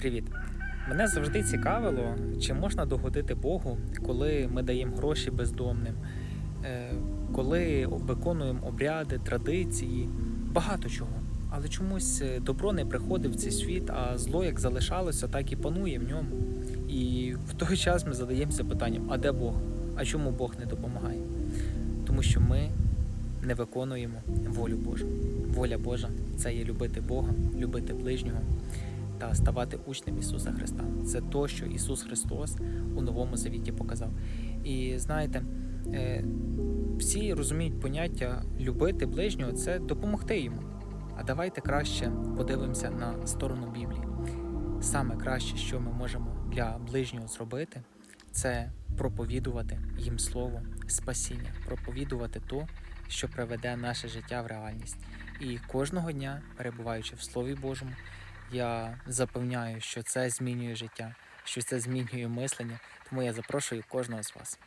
Привіт! Мене завжди цікавило, чи можна догодити Богу, коли ми даємо гроші бездомним, е, коли виконуємо обряди, традиції, багато чого. Але чомусь е, добро не приходить в цей світ, а зло як залишалося, так і панує в ньому. І в той час ми задаємося питанням: а де Бог? А чому Бог не допомагає? Тому що ми не виконуємо волю Божу. Воля Божа це є любити Бога, любити ближнього та ставати учнем Ісуса Христа. Це то, що Ісус Христос у Новому Завіті показав. І знаєте, е, всі розуміють поняття любити ближнього це допомогти йому. А давайте краще подивимося на сторону Біблії. Саме краще, що ми можемо для ближнього зробити, це проповідувати їм слово спасіння, проповідувати то, що приведе наше життя в реальність. І кожного дня, перебуваючи в Слові Божому, я запевняю, що це змінює життя, що це змінює мислення. Тому я запрошую кожного з вас.